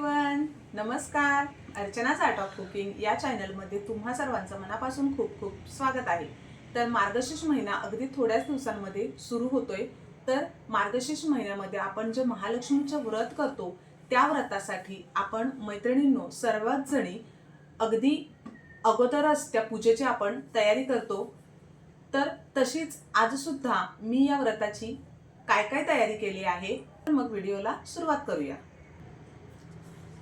Everyone नमस्कार. अर्चनाच art of cooking या चॅनलमध्ये तुम्हा सर्वांचं मनापासून खूप खूप स्वागत आहे. तर मार्गशीर्ष महिना अगदी थोड्याच दिवसांमध्ये सुरू होतोय. तर मार्गशीर्ष महिन्यामध्ये आपण जे महालक्ष्मीचं व्रत करतो त्या व्रतासाठी आपण मैत्रिणींनो सर्वात जणी अगदी अगोदरच त्या पूजेची आपण तयारी करतो. तर तशीच आज सुद्धा मी या व्रताची काय काय तयारी केली आहे तर मग व्हिडिओला सुरुवात करूया.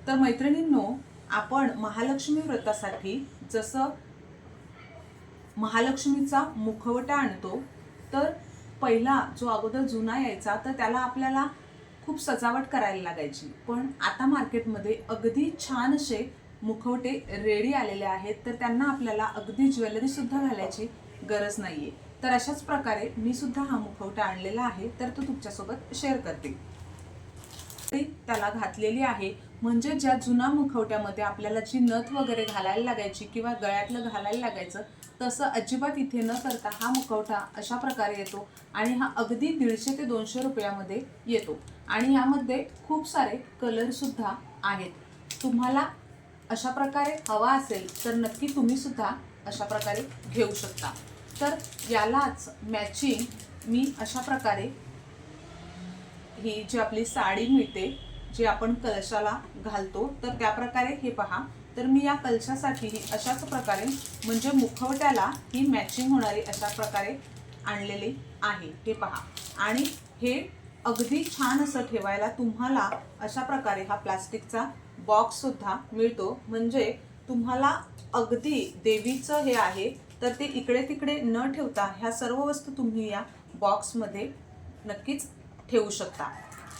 तर मैत्रिणींनो आपण महालक्ष्मी व्रतासाठी जसं महालक्ष्मीचा मुखवटा आणतो तर पहिला जो अगोदर जुना यायचा तर त्याला आपल्याला खूप सजावट करायला लागायची. पण आता मार्केटमध्ये अगदी छान असे मुखवटे रेडी आलेले आहेत तर त्यांना आपल्याला अगदी ज्वेलरीसुद्धा घालायची गरज नाही आहे तर अशाच प्रकारे मी सुद्धा हा मुखवटा आणलेला आहे तर तो तुमच्यासोबत शेअर करते. त्याला घातलेली आहे. म्हणजे ज्या जुना मुखवट्यामध्ये आपल्याला जी नथ वगैरे घालायला लागायची किंवा गळ्यातलं घालायला लागायचं तसं अजिबात इथे न करता हा मुखवटा अशा प्रकारे येतो आणि हा अगदी दीडशे ते दोनशे रुपयामध्ये येतो. आणि यामध्ये खूप सारे कलर सुद्धा आहेत. तुम्हाला अशा प्रकारे हवा असेल तर नक्की तुम्ही सुद्धा अशा प्रकारे घेऊ शकता. तर यालाच मॅचिंग मी अशा प्रकारे ही जी आपली साडी मिळते जी आपण कलशाला घालतो तर त्या प्रकारे हे पहा. तर मी या कलशासाठी अशाच प्रकारे म्हणजे मुखवट्याला ही मॅचिंग होणारी अशा प्रकारे आणलेली आहे. हे पहा. आणि हे अगदी छान असं ठेवायला तुम्हाला अशा प्रकारे हा प्लास्टिकचा बॉक्स सुद्धा मिळतो. म्हणजे तुम्हाला अगदी देवीचं हे आहे तर ते इकडे तिकडे न ठेवता ह्या सर्व वस्तू तुम्ही या बॉक्समध्ये नक्कीच ठेवू शकता.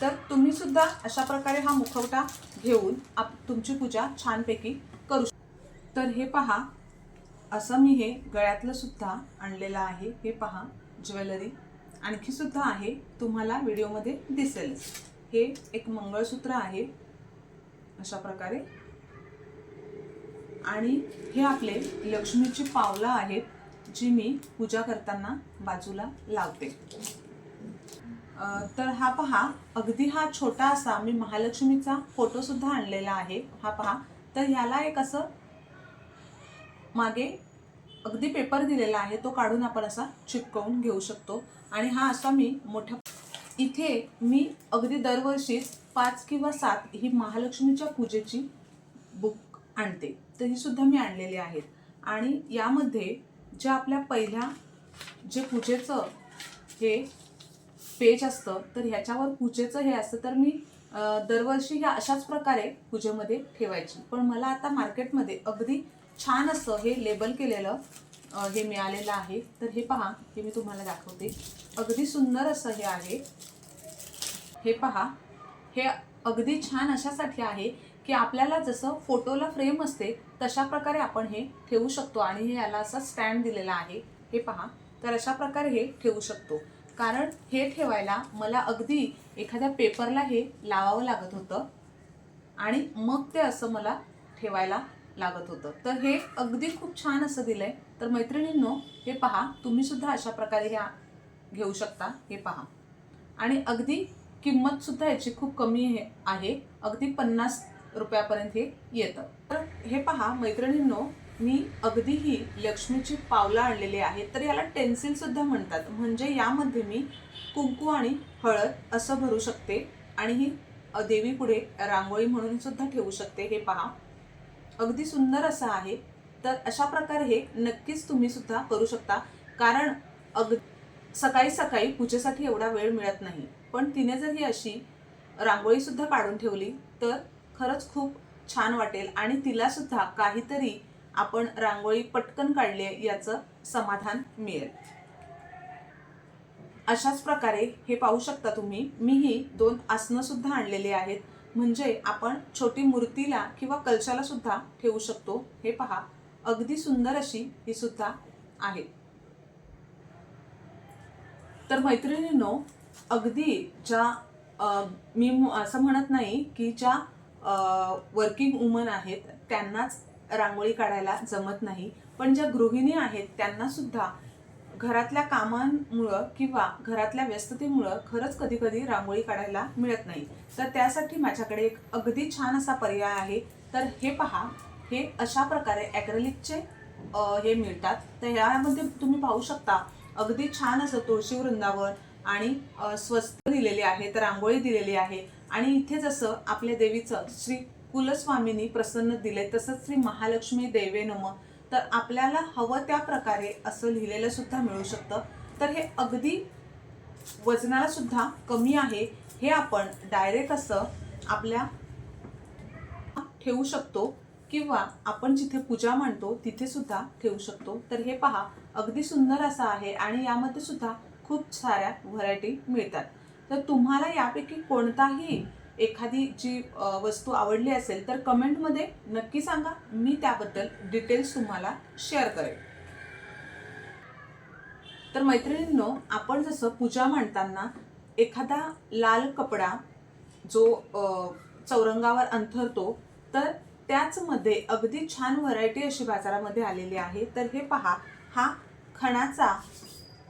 तर तुम्ही सुद्धा अशा प्रकारे हा मुखवटा घेऊन आप तुमची पूजा छानपैकी करू शकता तर हे पहा असं मी हे गळ्यातलं सुद्धा आणलेलं आहे. हे पहा ज्वेलरी. आणखी सुद्धा आहे तुम्हाला व्हिडिओमध्ये दिसेलच हे एक मंगळसूत्र आहे अशा प्रकारे. आणि हे आपले लक्ष्मीची पावलं आहेत जी मी पूजा करताना बाजूला लावते. तर हा पहा अगदी हा छोटा असा मी महालक्ष्मीचा फोटो सुद्धा आणलेला आहे. हा पहा तर ह्याला एक असं मागे अगदी पेपर दिलेला आहे तो काढून आपण असा चिपकवून घेऊ शकतो. आणि हा असा मी मोठ्या इथे मी अगदी दरवर्षीच पाच किंवा सात ही महालक्ष्मीच्या पूजेची बुक आणते. तर ही सुद्धा मी आणलेली आहेत. आणि यामध्ये ज्या आपल्या पहिल्या जे पूजेचं हे पेज असतं तर ह्याच्यावर पूजेचं हे असतं तर मी दरवर्षी ह्या अशाच प्रकारे पूजेमध्ये ठेवायची. पण मला आता मार्केटमध्ये अगदी छान असं हे लेबल केलेलं हे मिळालेलं आहे. तर हे पहा हे मी तुम्हाला दाखवते. अगदी सुंदर असं हे आहे. हे पहा हे अगदी छान अशासाठी आहे की आपल्याला जसं फोटोला फ्रेम असते तशा प्रकारे आपण हे ठेवू शकतो. आणि हे याला असं स्टँड दिलेला आहे. हे पहा तर अशा प्रकारे हे ठेवू शकतो. कारण हे ठेवायला मला अगदी एखाद्या पेपरला हे लावावं लागत होतं. आणि मग ते असं मला ठेवायला लागत होतं. तर हे अगदी खूप छान असं दिलं आहे तर मैत्रिणींनो हे पहा. तुम्ही सुद्धा अशा प्रकारे ह्या घेऊ शकता. हे पहा. आणि अगदी किंमतसुद्धा याची खूप कमी हे आहे. अगदी पन्नास रुपयापर्यंत हे येतं. तर हे पहा मैत्रिणींनो मी अगदीही लक्ष्मीची पावलं आणलेली आहेत. तर याला टेन्सिल सुद्धा म्हणतात. म्हणजे यामध्ये मी कुंकू आणि हळद असं भरू शकते आणि ही देवीपुढे रांगोळी म्हणून सुद्धा ठेवू शकते. हे पहा. अगदी सुंदर असं आहे. तर अशा प्रकारे हे नक्कीच तुम्ही सुद्धा करू शकता. कारण अग सकाळी सकाळी पूजेसाठी एवढा वेळ मिळत नाही. पण तिने जर ही अशी रांगोळी सुद्धा काढून ठेवली तर खरंच खूप छान वाटेल. आणि तिला सुद्धा काहीतरी आपण रांगोळी पटकन काढली आहे याचं समाधान मिळेल. अशाच प्रकारे हे पाहू शकता तुम्ही मी ही दोन आसनं सुद्धा आणलेली आहेत. म्हणजे आपण छोटी मूर्तीला किंवा कलशाला सुद्धा ठेवू शकतो हे पहा. अगदी सुंदर अशी ही सुद्धा आहे. तर मैत्रिणींनो अगदी ज्या मी असं म्हणत नाही की ज्या वर्किंग वुमन आहेत त्यांनाच रांगोळी काढायला जमत नाही. पण ज्या गृहिणी आहेत त्यांना सुद्धा घरातल्या कामांमुळं किंवा घरातल्या व्यस्ततेमुळं खरंच कधी कधी रांगोळी काढायला मिळत नाही. तर त्यासाठी माझ्याकडे एक अगदी छान असा पर्याय आहे. तर हे पहा हे अशा प्रकारे ॲक्रेलिकचे हे मिळतात. तर यामध्ये तुम्ही पाहू शकता अगदी छान असं तुळशी वृंदावन आणि स्वस्त दिलेले आहे तर रांगोळी दिलेली आहे. आणि इथे जसं आपल्या देवीचं श्री कुलस्वामींनी प्रसन्न दिले तसंच श्री महालक्ष्मी देवे नम. तर आपल्याला हवं त्या प्रकारे असं लिहिलेलं सुद्धा मिळू शकतं. तर हे अगदी वजनाला सुद्धा कमी आहे. हे आपण डायरेक्ट असं आपल्या ठेवू शकतो किंवा आपण जिथे पूजा मांडतो तिथे सुद्धा ठेवू शकतो. तर हे पहा अगदी सुंदर असं आहे आणि यामध्ये सुद्धा खूप साऱ्या व्हरायटी मिळतात. तर तुम्हाला यापैकी कोणताही एखादी जी वस्तू आवडली असेल तर कमेंटमध्ये नक्की सांगा. मी त्याबद्दल डिटेल्स तुम्हाला शेअर करेन. तर मैत्रिणींनो आपण जसं पूजा मांडताना एखादा लाल कपडा जो चौरंगावर अंथरतो तर त्याचमध्ये अगदी छान व्हरायटी अशी बाजारामध्ये आलेली आहे. तर हे पहा हा खणाचा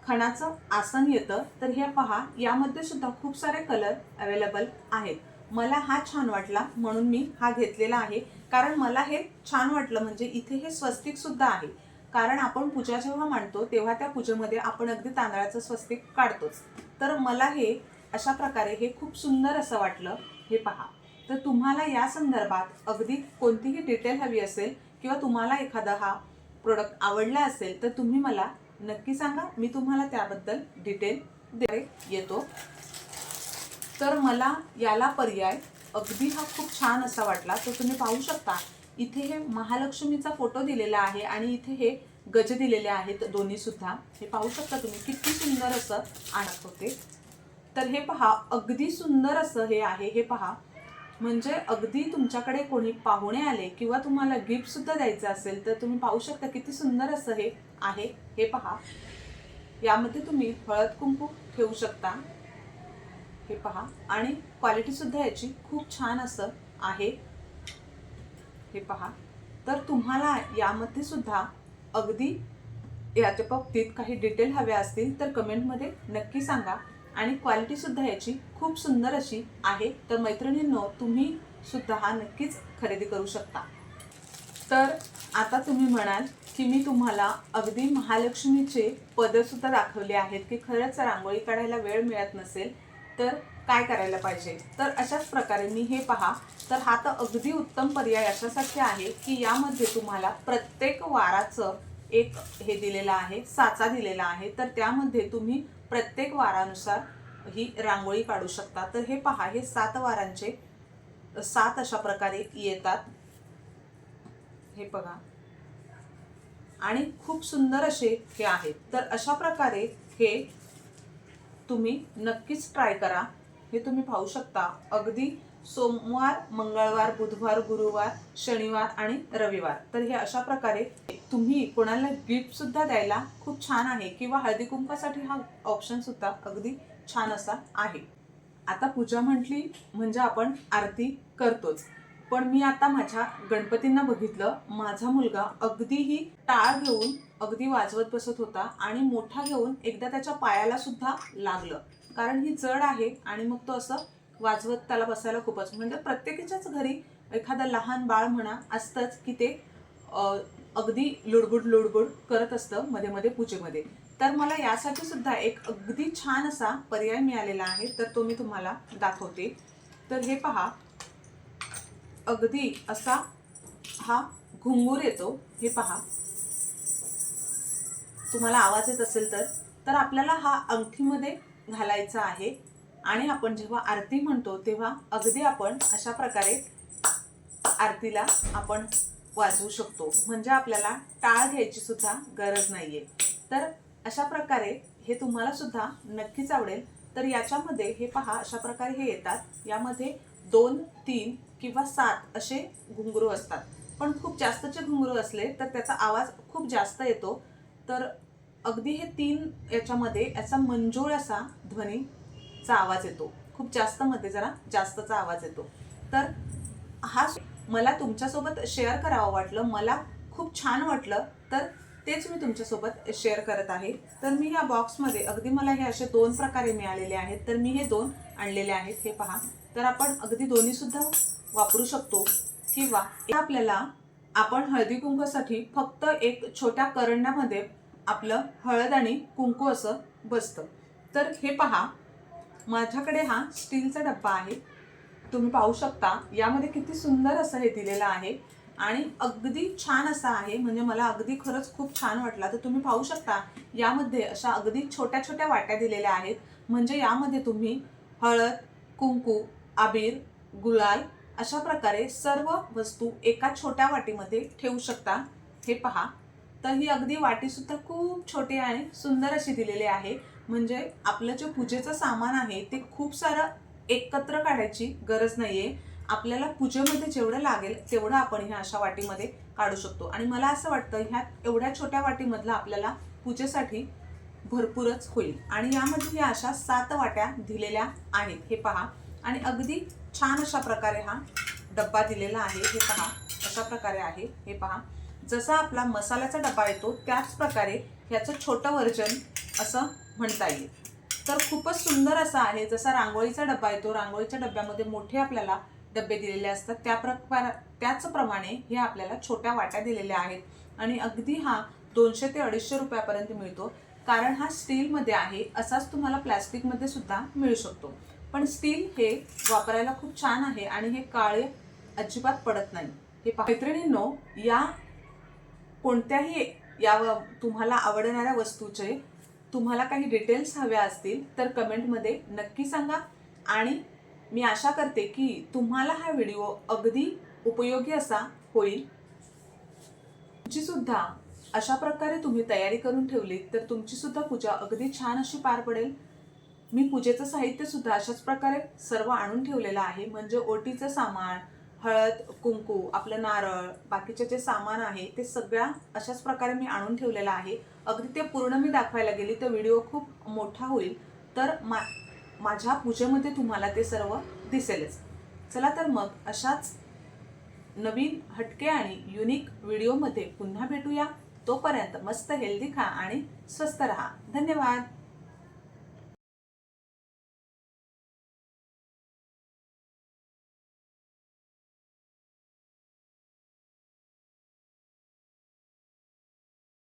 खणाचं आसन येतं. तर हे पहा यामध्ये सुद्धा खूप सारे कलर अवेलेबल आहेत. मला हा छान वाटला म्हणून मी हा घेतलेला आहे. कारण मला हे छान वाटलं म्हणजे इथे हे स्वस्तिक सुद्धा आहे. कारण आपण पूजा जेव्हा मांडतो तेव्हा त्या पूजेमध्ये आपण अगदी तांदळाचं स्वस्तिक काढतोच. तर मला हे अशा प्रकारे हे खूप सुंदर असं वाटलं. हे पहा. तर तुम्हाला या संदर्भात अगदी कोणतीही डिटेल हवी असेल किंवा तुम्हाला एखादा हा प्रोडक्ट आवडला असेल तर तुम्ही मला नक्की सांगा. मी तुम्हाला त्याबद्दल डिटेल दे येतो. तर मला याला पर्याय अगदी हा खूप छान असा वाटला. तर तुम्ही पाहू शकता. इथे हे महालक्ष्मीचा फोटो दिलेला आहे आणि इथे हे गज दिलेले आहेत दोन्ही सुद्धा. हे पाहू शकता तुम्ही किती सुंदर असं आणत होते. तर हे पहा अगदी सुंदर असं हे आहे. हे पहा म्हणजे अगदी तुमच्याकडे कोणी पाहुणे आले किंवा तुम्हाला गिफ्ट सुद्धा द्यायचं असेल तर तुम्ही पाहू शकता किती सुंदर असं हे आहे. हे पहा यामध्ये तुम्ही हळद कुंकू ठेवू शकता. हे पहा. आणि क्वालिटी सुद्धा याची खूप छान असं आहे. हे पहा. तर तुम्हाला यामध्ये सुद्धा अगदी याच्या बाबतीत काही डिटेल हव्या असतील तर कमेंटमध्ये नक्की सांगा. आणि क्वालिटी सुद्धा याची खूप सुंदर अशी आहे. तर मैत्रिणींनो तुम्ही सुद्धा हा नक्कीच खरेदी करू शकता. तर आता तुम्ही म्हणाल की मी तुम्हाला अगदी महालक्ष्मीचे पदं सुद्धा दाखवले आहेत की खरंच रांगोळी काढायला वेळ मिळत नसेल. तर काय करायला पाहिजे? तर अशाच प्रकारे मी हे पहा. तर हा तर अगदी उत्तम पर्याय अशासाठी आहे की यामध्ये तुम्हाला प्रत्येक वाराचं एक हे दिलेलं आहे साचा दिलेला आहे. तर त्यामध्ये तुम्ही प्रत्येक वारानुसार ही रांगोळी काढू शकता. तर हे पहा हे सात वारांचे सात अशा प्रकारे येतात. हे बघा. आणि खूप सुंदर असे हे आहेत. तर अशा प्रकारे हे तुम्ही नक्कीच ट्राय करा. हे तुम्ही पाहू शकता. अगदी सोमवार मंगळवार बुधवार गुरुवार शनिवार आणि रविवार. तर हे अशा प्रकारे तुम्ही कोणाला गिफ्ट सुद्धा द्यायला खूप छान आहे किंवा हळदी कुंकासाठी हा ऑप्शन सुद्धा अगदी छान असा आहे. आता पूजा म्हटली म्हणजे आपण आरती करतोच. पण मी आता माझ्या गणपतींना बघितलं. माझा मुलगा अगदीही टाळ घेऊन अगदी वाजवत बसत होता आणि मोठा घेऊन एकदा त्याच्या पायाला सुद्धा लागलं. कारण ही जड आहे आणि मग तो असं वाजवत त्याला बसायला खूपच म्हणजे प्रत्येकाच्याच घरी एखादं लहान बाळ म्हणा असतंच की ते अगदी लुडबुड लुडबुड करत असतं मध्ये मध्ये पूजेमध्ये. तर मला यासाठी सुद्धा एक अगदी छान असा पर्याय मिळालेला आहे तर तो मी तुम्हाला दाखवते. तर हे पहा अगदी असा हा घुंगूर येतो. हे पहा. तुम्हाला आवाज येत असेल तर तर आपल्याला हा अंगठीमध्ये घालायचा आहे. आणि आपण जेव्हा आरती म्हणतो तेव्हा अगदी आपण अशा प्रकारे आरतीला आपण वाजवू शकतो. म्हणजे आपल्याला टाळ घ्यायची सुद्धा गरज नाहीये. तर अशा प्रकारे हे तुम्हाला सुद्धा नक्कीच आवडेल. तर याच्यामध्ये हे पहा अशा प्रकारे हे येतात. यामध्ये दोन तीन किंवा सात असे घुंगरू असतात. पण खूप जास्तचे घुंगरू असले तर त्याचा आवाज खूप जास्त येतो. तर अगदी हे तीन याच्यामध्ये याचा मंजूळ असा ध्वनीचा आवाज येतो. खूप जास्तमध्ये जरा जास्तचा आवाज येतो. तर हा मला तुमच्यासोबत शेअर करावं वाटलं. मला खूप छान वाटलं. तर तेच मी तुमच्यासोबत शेअर करत आहे. तर मी या बॉक्समध्ये अगदी मला हे असे दोन प्रकारे मिळालेले आहेत. तर मी हे दोन आणलेले आहेत. हे पहा. तर आपण अगदी दोन्ही सुद्धा वापरू शकतो. किंवा आपल्याला आपण हळदी कुंकूसाठी फक्त एक छोट्या करंड्यामध्ये आपलं हळद आणि कुंकू असं बसतं. तर हे पहा. माझ्याकडे हा स्टीलचा डब्बा आहे. तुम्ही पाहू शकता. यामध्ये किती सुंदर असं हे दिलेलं आहे. आणि अगदी छान असा आहे. म्हणजे मला अगदी खरंच खूप छान वाटला. तर तुम्ही पाहू शकता यामध्ये अशा अगदी छोट्या छोट्या वाट्या दिलेल्या आहेत. म्हणजे यामध्ये तुम्ही हळद कुंकू आबीर गुलाल अशा प्रकारे सर्व वस्तू एका छोट्या वाटीमध्ये ठेवू शकता. हे पहा. तर ही अगदी वाटीसुद्धा खूप छोटी आणि सुंदर अशी दिलेली आहे. म्हणजे आपलं जे पूजेचं सामान आहे ते खूप सारं एकत्र काढायची गरज नाही आहे आपल्याला पूजेमध्ये जेवढं लागेल तेवढं आपण ह्या अशा वाटीमध्ये काढू शकतो. आणि मला असं वाटतं ह्या एवढ्या छोट्या वाटीमधलं आपल्याला पूजेसाठी भरपूरच होईल. आणि यामध्ये ह्या अशा सात वाट्या दिलेल्या आहेत. हे पहा. आणि अगदी छान अशा प्रकारे हा डब्बा दिलेला आहे. हे पहा अशा प्रकारे आहे. हे पहा जसा आपला मसाल्याचा डब्बा येतो त्याच प्रकारे ह्याचं छोटं वर्जन असं म्हणता येईल. तर खूपच सुंदर असा आहे. जसा रांगोळीचा डब्बा येतो रांगोळीच्या डब्यामध्ये मोठे आपल्याला डबे दिलेले असतात. त्या प्रकार त्याचप्रमाणे हे आपल्याला छोट्या वाट्या दिलेल्या आहेत. आणि अगदी हा दोनशे ते अडीचशे रुपयापर्यंत मिळतो. कारण हा स्टीलमध्ये आहे असाच तुम्हाला प्लॅस्टिकमध्ये सुद्धा मिळू शकतो. पण स्टील हे वापरायला खूप छान आहे आणि हे काळे अजिबात पडत नाही. हे मैत्रिणींनो या कोणत्याही या तुम्हाला आवडणाऱ्या वस्तूचे तुम्हाला काही डिटेल्स हव्या असतील तर कमेंटमध्ये नक्की सांगा. आणि मी आशा करते की तुम्हाला हा व्हिडिओ अगदी उपयोगी असा होईल. तुमचीसुद्धा अशा प्रकारे तुम्ही तयारी करून ठेवली तर तुमचीसुद्धा पूजा अगदी छान अशी पार पडेल. मी पूजेचं साहित्य सुद्धा अशाच प्रकारे सर्व आणून ठेवलेलं आहे. म्हणजे ओटीचं सामान हळद कुंकू आपलं नारळ बाकीचे जे सामान आहे ते सगळ्या अशाच प्रकारे मी आणून ठेवलेलं आहे. अगदी ते पूर्ण मी दाखवायला गेली तर व्हिडिओ खूप मोठा होईल. तर मा माझ्या पूजेमध्ये तुम्हाला ते सर्व दिसेलच. चला तर मग अशाच नवीन हटके आणि युनिक व्हिडिओमध्ये पुन्हा भेटूया. तोपर्यंत मस्त हेल्दी खा आणि स्वस्त रहा. धन्यवाद!